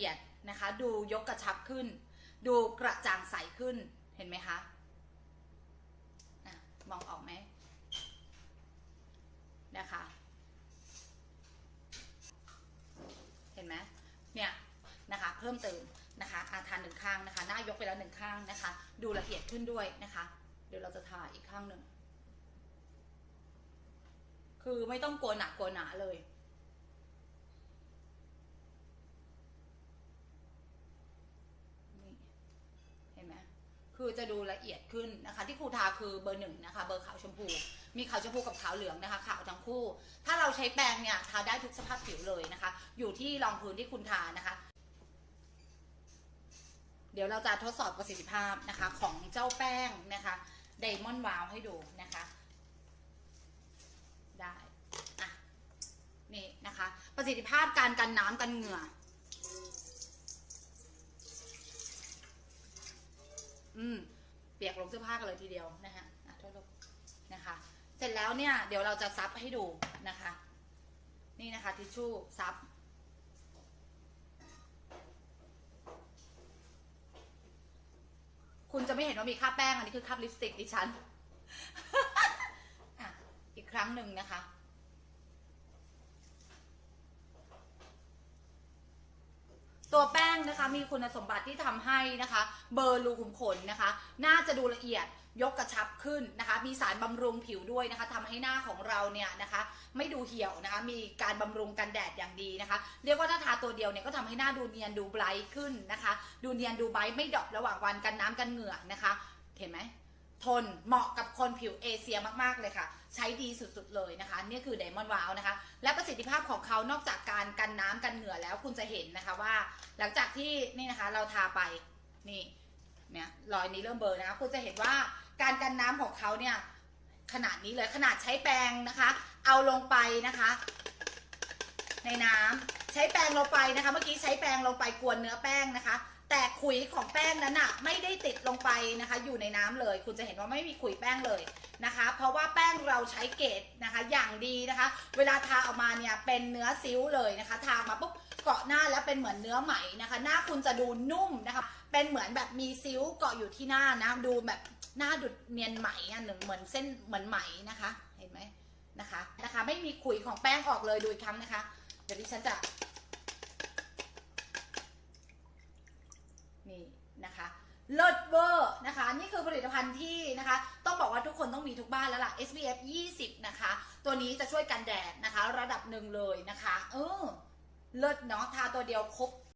อียดนะคะ ดูยกกระชับขึ้น ดูกระจ่างใสขึ้นเห็นไหมคะอะมองออกไหมนะคะ เห็นไหมเนี่ยนะคะ เพิ่มเติมนะคะอาทานหนึ่งข้างนะคะ หน้ายกไปแล้วหนึ่งข้างนะคะ ดูละเอียดขึ้นด้วยนะคะ เดี๋ยวเราจะทาอีกข้างหนึ่งคือไม่ต้องกลัวหนักกลัวหนาเลย นี่ เห็นไหม คือจะดูละเอียดขึ้นนะคะ ที่ครูทาคือเบอร์หนึ่งนะคะ เบอร์ขาวชมพู มีขาวชมพูกับขาวเหลืองนะคะ ขาวทั้งคู่ ถ้าเราใช้แปรงเนี่ยทาได้ทุกสภาพผิวเลยนะคะ อยู่ที่รองพื้นที่คุณทานะคะ เดี๋ยวเราจะทดสอบประสิทธิภาพนะคะ ของเจ้าแป้งนะคะไดมอนด์วาวให้ดูนะคะ ได้อะนี่นะคะ ประสิทธิภาพการกันน้ำกันเหงื่อ อืม เปียกลงเสื้อผ้ากันเลยทีเดียวนะคะอะโทษลูกนะคะ เสร็จแล้วเนี่ย เดี๋ยวเราจะซับให้ดูนะคะ นี่นะคะทิชชู่ซับคุณจะไม่เห็นว่ามีคราบแป้งอันนี้คือคราบลิปสติกดิฉันอะอีกครั้งหนึ่งนะคะ ตัวแป้งนะคะมีคุณสมบัติที่ทำให้นะคะ เบอร์รูขุมขนนะคะ น่าจะดูละเอียดยกกระชับขึ้นนะคะ มีสารบำรุงผิวด้วยนะคะทำให้หน้าของเราเนี่ยนะคะ ไม่ดูเหี่ยวนะคะ มีการบำรุงกันแดดอย่างดีนะคะ เรียกว่าถ้าทาตัวเดียวเนี่ยก็ทำให้หน้าดูเนียนดูไบรท์ขึ้นนะคะ ดูเนียนดูไบรท์ไม่ดรอประหว่างวันกันน้ำกันเหงื่อนะคะ เห็นไหม ทนเหมาะกับคนผิวเอเชียมากๆเลยค่ะ ใช้ดีสุดๆเลยนะคะ นี่คือไดมอนด์วาวนะคะ และประสิทธิภาพของเขานอกจากการกันน้ำกันเหงื่อแล้วคุณจะเห็นนะคะว่า หลังจากที่นี่นะคะเราทาไปนี่เนี่ยรอยนี้เริ่มเบลอนะคะคุณจะเห็นว่าการกันน้ำของเขาเนี่ยขนาดนี้เลยขนาดใช้แปรงนะคะ เอาลงไปนะคะ ในน้ำใช้แป้งลงไปนะคะ เมื่อกี้ใช้แป้งลงไปกวนเนื้อแป้งนะคะ ขุยของแป้งนั้นอะไม่ได้ติดลงไปนะคะ อยู่ในน้ำเลย คุณจะเห็นว่าไม่มีขุยแป้งเลยนะคะ เพราะว่าแป้งเราใช้เกรดนะคะ อย่างดีนะคะ เวลาทาออกมาเนี่ยเป็นเนื้อซิ้วเลยนะคะ ทามาปุ๊บเกาะหน้าแล้วเป็นเหมือนเนื้อไหมนะคะ หน้าคุณจะดูนุ่มนะคะ เป็นเหมือนแบบมีซิ้วเกาะอยู่ที่หน้านะ ดูแบบหน้าดุดเนียนไหมอะหนึ่งเหมือนเส้นเหมือนไหมนะคะ เห็นไหมนะคะ นะคะ ไม่มีขุยของแป้งออกเลยดูอีกครั้งนะคะ เดี๋ยวดิฉันจะ นี่ นะคะเลิศเวอร์นะคะนี่คือผลิตภัณฑ์ที่นะคะ ต้องบอกว่าทุกคนต้องมีทุกบ้านแล้วล่ะ SPF 20 นะคะ ตัวนี้จะช่วยกันแดดนะคะ ระดับหนึ่งเลยนะคะ เออเลิศเนาะทาตัวเดียวครบ